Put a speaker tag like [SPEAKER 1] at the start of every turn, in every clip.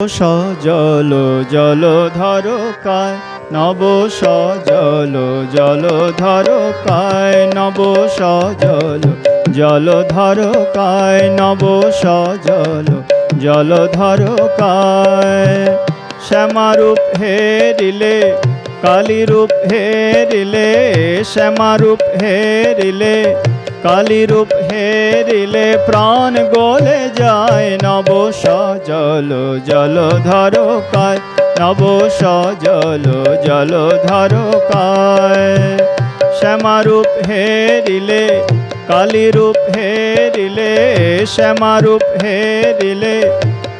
[SPEAKER 1] সজল, জল ধরকায়, নব সজল, জল ধরকায়, নব সজল, জল ধরকায়, নব সজল, জল ধরকায়। শ্যামারূপ হেরিলে, কালীরূপ হেরিলে, শ্যামারূপ হেরিলে কালীরূপ হেরিলে প্রাণ গলে যায়, নব সজল জল ধরকায় নব সজল জল ধরকায় শ্যামারূপ হেরিলে কালীরূপ হেরিলে শ্যামারূপ হেরিলে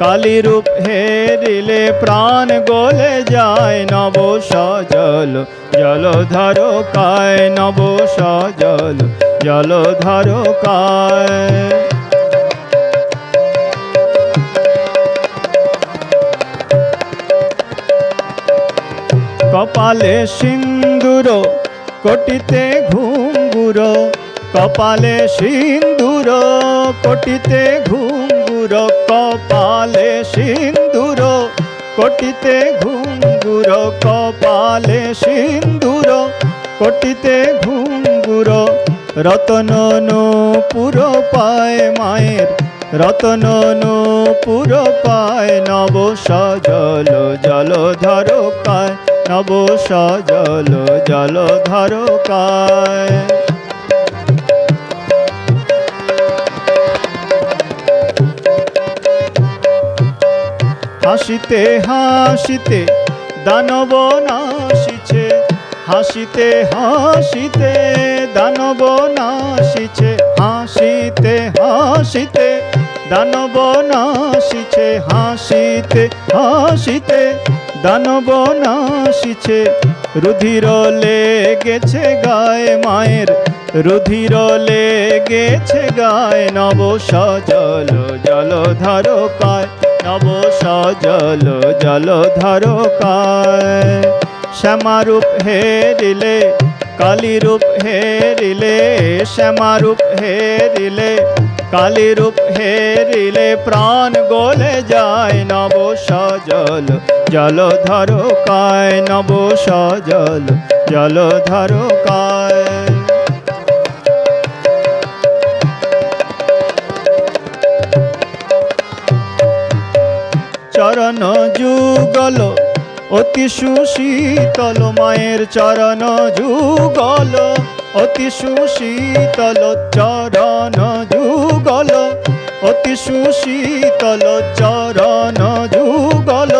[SPEAKER 1] কালীরূপ হেরিলে প্রাণ গলে যায়, নব সজল জল ধরকায় নব সজল জল ধরকায় কপালে সিন্দুর, কোটিতে ঘুঙ্গুর। কপালে সিন্দুর, কোটিতে ঘুঙ্গুর। কপালে সিন্দুর, কোটিতে ঘুঙ্গুর। কপালে সিন্দুর, কোটিতে ঘুঙ্গুর। রতন পুর পায় মায়ের রতন পুর পায় নব সজল জল ধরকায় নব সজল জল ধরকায় হাসিতে হাসিতে দানব নাসিছে হাসিতে হাসিতে দানব নাসিছে হাসিতে হাসিতে দানব নাসিছে হাসিতে হাসিতে দানব নাসিছে রুধির লেগেছে গায়ে মায়ের, রুধির লেগেছে গায়ে নব সজল, জল ধারকায়, নব সজল, জল ধারকায়। শ্যামারূপ হেরিলে, কালীরূপ হেরিলে, শ্যামারূপ হেরিলে, কালীরূপ হেরিলে প্রাণ গলে যায় নব সজল, জল ধরকায় নব সজল, জল ধরকায় চরণ যুগল অতি সুশীতল মায়ের চরণ যুগল। অতি সুশীতল চরণ যুগল। অতি সুশীতল চরণ যুগল।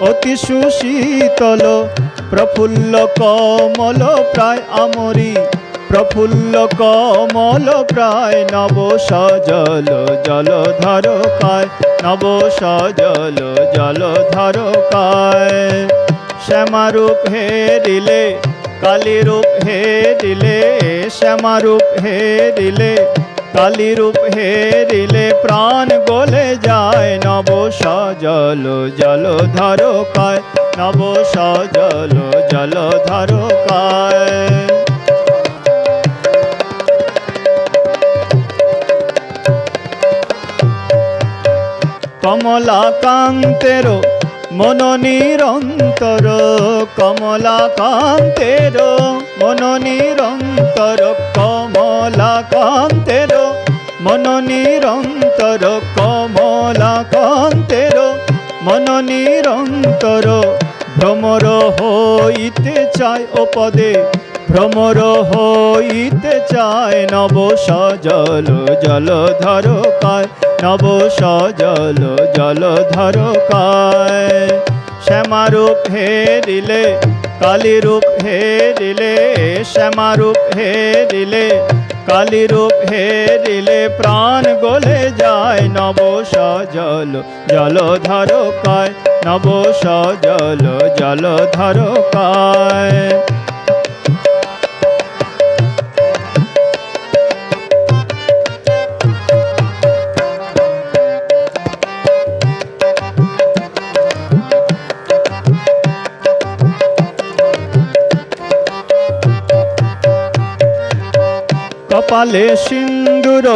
[SPEAKER 1] অতি সুশীতল প্রফুল্ল কমল প্রায় আমরি। প্রফুল্ল কমল প্রায় নব সজল জল ধরকায় নব সজল জল ধরকায় শ্যামারূপ হেরিলে, কালীরূপ হেরিলে, শ্যামারূপ হেরিলে, কালীরূপ হেরিলে প্রাণ গলে যায়। নব সজল জল ধরকায় নব সজল জল ধরকায় কমলাকান্তের মন নিরন্তর কমলাকান্তের মন নিরন্তর কমলাকান্তের মন নিরন্তর কমলাকান্তের মন নিরন্তর। ভ্রমর হইতে চায় ও পদে ভ্রমর হইতে চায় নব সজল জল ধরকায় নব সজল জল ধরকায় শ্যামারূপ হেরিলে, কালীরূপ হেরিলে, শ্যামারূপ হেরিলে, কালীরূপ হেরিলে প্রাণ গলে যায় নব সজল জল ধরকায় নব সজল জল ধরকায় কপালে সিন্দুর,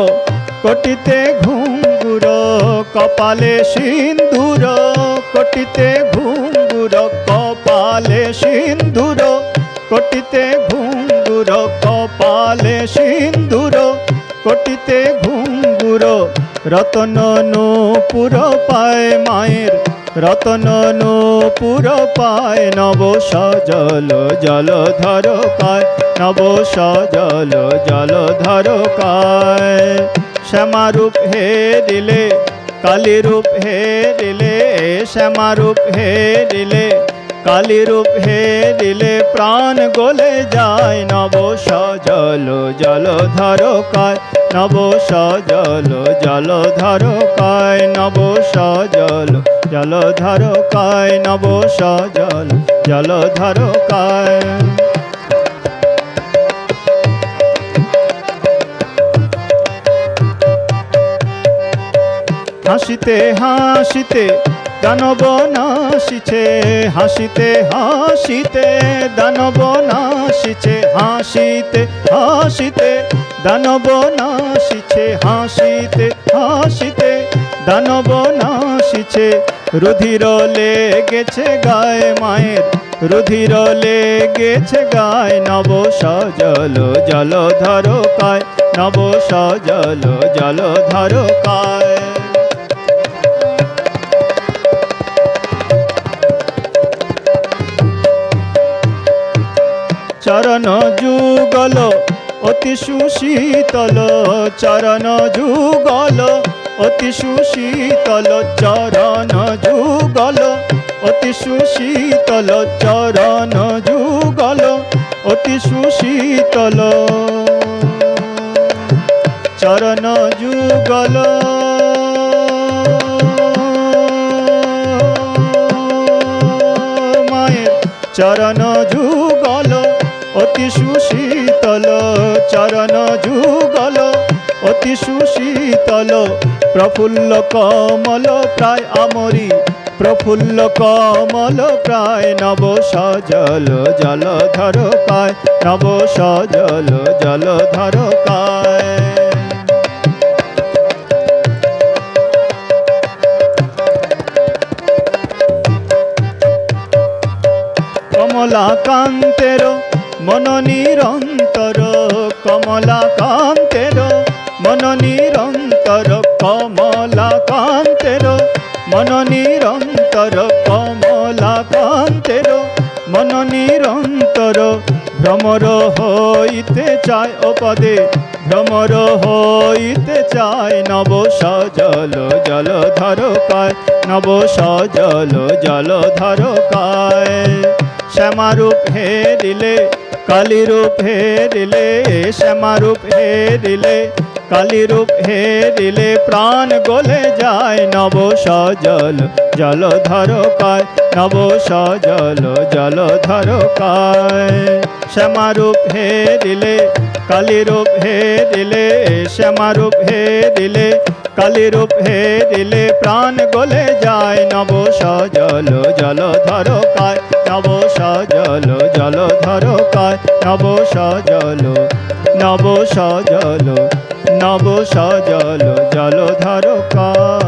[SPEAKER 1] কোটিতে ঘুঙ্গুর, কপালে সিন্দুর, কোটিতে ঘুঙ্গুর, কপালে সিন্দুর, কোটিতে ঘুঙ্গুর, কপালে সিন্দুর, কোটিতে ঘুঙ্গুর রতন নূপুর পায় মায়ের রতন নূপুর পায়, নব সজল জলধর কায় নব সজল জলধর কায় শ্যামারূপ হে দিলে, কালীরূপ হে দিলে, শ্যামারূপ হে দিলে, কালীরূপ হে দিলে প্রাণ গলে যায়, নব সজল জলধর কায় নব সজল জলধর কায় নব সজল জলধর কায় নব সজল জলধর কায়। হাসিতে হাসিতে দানব নাসিছে, হাসিতে হাসিতে দানব নাসিছে, হাসিতে হাসিতে দানব নাসিছে, হাসিতে হাসিতে দানব নাসিছে রুধির লেগেছে গায়ে মায়ের। রুধির লেগেছে গায়ে নব সজল জলধর কায়। নব সজল জলধর কায়। চরণ যুগল, অতি সুশীতল, চরণ যুগল। অতি সুশীতল চরণ যুগল, অতি সুশীতল চরণ যুগল, অতি সুশীতল চরণ যুগল। মায়ের চরণ যুগল, অতি সুশীতল চরণ যুগল, অতি সুশীতল প্রফুল্ল কমল প্রায় আমরি, প্রফুল্ল কমল প্রায় নব সজল জলধর কায় নব সজল জলধর কায় কমলাকান্তের মন নিরন্তর, কমলাকান্তের মন নিরন্তর কমলাকান্তের, মন নিরন্তর ভ্রমর হইতে চায় ও পদে, ভ্রমর হইতে চায় নব সজল জলধর পায়, নব সজল জলধর পায়। শ্যামারূপ হে দিলে কালীরূপ হে দিলে শ্যামারূপ হে দিলে কালীরূপ হে দিলে প্রাণ গলে যায় নব সজল জলধর কায়, নব সজল জলধর কায়। শ্যামারূপ হে দিলে কালীরূপ হে দিলে শ্যামারূপ হে দিলে কালীরূপ হে দিলে প্রাণ গলে যায় নব সজল জলধর কায়, নব সজল জলধর কায়, নব সজল নব সজল। নব সজল জলধর কায়